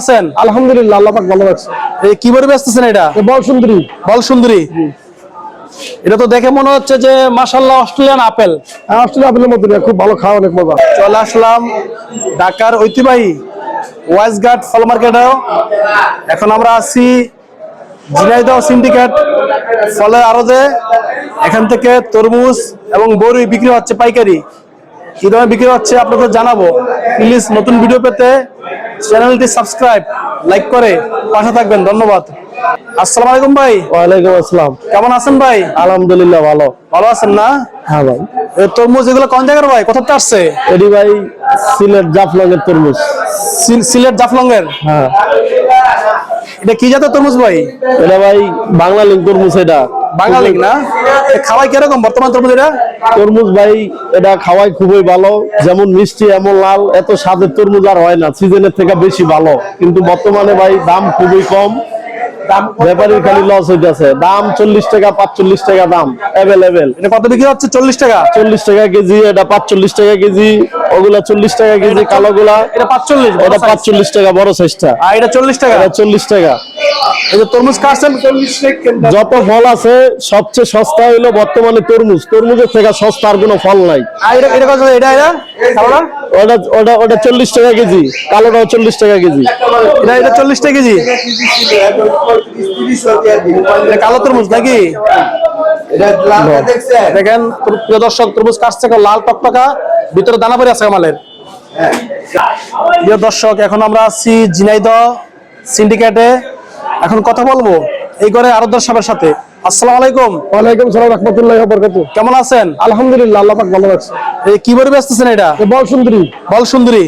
আছেন? আলহামদুলিল্লাহ আল্লাহ পাক ভালো রাখছে এই কি বলে ব্যস্তেছেন এটা? বল সুন্দরী বল সুন্দরী এটা তো দেখে মনে হচ্ছে যে মাসাল্লাহ অস্ট্রেলিয়ান আপেল। হ্যাঁ, অস্ট্রেলিয়া আপেলের মতো না, খুব ভালো খাওয়া অনেক মজা। চলে আসলাম ঢাকার ঐতিহ্যবাহী ওয়াইজঘাট ফল মার্কেটেও। এখন আমরা আছি ঝিনাইদহ সিন্ডিকেট ফলের আড়তে। এখান থেকে তরমুজ এবং বড়ি বিক্রি হচ্ছে পাইকারি। কি দামে বিক্রি হচ্ছে আপনাদের জানাব। প্লিজ নতুন ভিডিও পেতে চ্যানেলটি সাবস্ক্রাইব লাইক করে পাশে থাকবেন। ধন্যবাদ। আসসালামু আলাইকুম ভাই। ওয়ালাইকুম আসসালাম। কেমন আছেন ভাই? আলহামদুলিল্লাহ ভালো। ভালো আছেন না? হ্যাঁ ভাই। তরমুজ এগুলো কোন জায়গার ভাই? কোথা থেকে আসছে? এডি ভাই সিলেট জাফলং এর তরমুজ। সিল- সিলেট জাফলংয়ের? হ্যাঁ। এটা কি জাতের তরমুজ ভাই? এটা ভাই বাংলা লিঙ্ক তরমুজ এটা। বাঙালি না? খাওয়াই কীরকম বর্তমান তরমুজ এটা তরমুজ ভাই এটা খাওয়াই খুবই ভালো। যেমন মিষ্টি এমন লাল এত স্বাদের তরমুজ আর হয় না। সিজনের থেকে বেশি ভালো। কিন্তু বর্তমানে ভাই দাম খুবই কম। ব্যাপারীর খালি লস হইতেছে। দাম চল্লিশ টাকা পাঁচচল্লিশ টাকা দাম। অ্যাভেলেবেল এটা কত বিক্রি হচ্ছে? চল্লিশ টাকা? চল্লিশ টাকা কেজি এটা পাঁচচল্লিশ টাকা কেজি। ওগুলা চল্লিশ টাকা কেজি কালো গুলা এটা পাঁচচল্লিশ এটা পাঁচচল্লিশ টাকা বড় সাইজটা। আর এটা চল্লিশ টাকা? এটা চল্লিশ টাকা। তরমুজ কাটছেন যত ফল আছে সবচেয়ে সস্তা হইল বর্তমানে তরমুজ। তরমুজের থেকে সস্তা আর কোনো ফল নাই। কালোটা? ওটা ওটা ওটা চল্লিশ টাকা কেজি। কালোটাও চল্লিশ টাকা কেজি। এটা এটা চল্লিশ টাকা কেজি? কালো তরমুজ নাকি? দেখেন প্রিয় দর্শক তরমুজ কাটছে কেউ লাল টকটকা ভিতরে দানা পরে আছে মালের প্রিয় দর্শক এখন আমরা আছি ঝিনাইদহ সিন্ডিকেটে। এখন কথা বলব এই ঘরে আরও দর্শকের সাথে। আসসালামু আলাইকুম। ওয়ালাইকুম সালাম রহমতুল্লাহ বরকাতু কেমন আছেন? আলহামদুলিল্লাহ আল্লাহ পাক ভালো এই কি ব্যস্তেছেন এটা? বল সুন্দরী বল সুন্দরী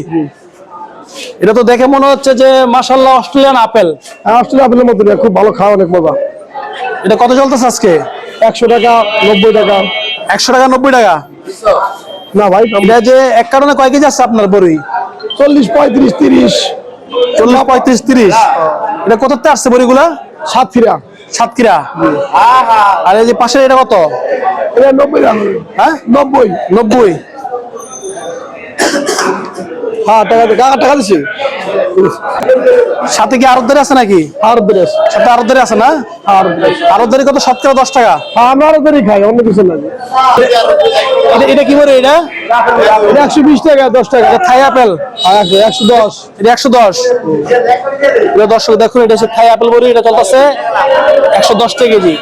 এটা তো দেখে মনে হচ্ছে যে মাসাল্লাহ অস্ট্রেলিয়ান আপেল। হ্যাঁ, অস্ট্রেলিয়া আপেলের মতো খুব ভালো খাওয়া অনেক মজা। এটা কত চলতেছে আজকে? একশো টাকা নব্বই টাকা। একশো টাকা নব্বই টাকা? না ভাই এটা যে এক কারণে কয় কেজি আছে আপনার বড়ি? চল্লিশ পঁয়ত্রিশ তিরিশ। চল্লিশ পঁয়ত্রিশ তিরিশ? এটা কোথাতে আসছে বড়িগুলা? সাতক্ষীরা। সাতক্ষীরা। আর এই যে পাশে এটা কত? এটা নব্বই টাকা। হ্যাঁ? নব্বই। নব্বই। হ্যাঁ টাকা কাকা টাকা দিছি। সাথে কি আরও আছে নাকি? আর ড্রেস সাথে আরও আছে না? আর ড্রেস আরও কত? শতকরা দশ টাকা? হ্যাঁ আমরা আরও দেরি খাই অন্য কিছু না এটা কি বলে এটা? একশো বিশ টাকা দশ টাকা। এটা থাই আপেল। আর একশো দশ। এটা একশো দশ। এটা দর্শক দেখুন এটা হচ্ছে থাই আপেল বড়ি এটা চলতেছে একশো দশ টাকা কেজি।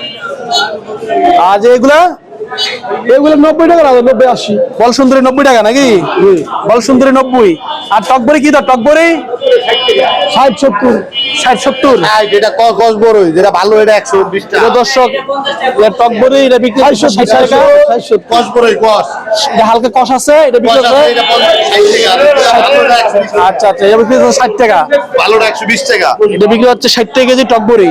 আর এগুলা এগুলো নব্বই টাকা না নব্বই আশি। বল সুন্দরী নব্বই টাকা নাকি? বল সুন্দরী নব্বই। আর টকবরি কি দাম টকবরি? ষাট সত্তর। ষাট সত্তর? যেটা কস কস বড় যেটা ভালো এটা একশো বিশ টাকা। এটা দর্শক এটা টকবরি এটা বিক্রি ষাট টাকা। কস বড় কস। এটা হালকা কষ আছে এটা বিক্রি কস আছে এটা টাকা। আচ্ছা আচ্ছা এটা বিক্রি ষাট টাকা। ভালোটা একশো বিশ টাকা। এটা বিক্রি হচ্ছে ষাট টাকা কেজি টকবরি।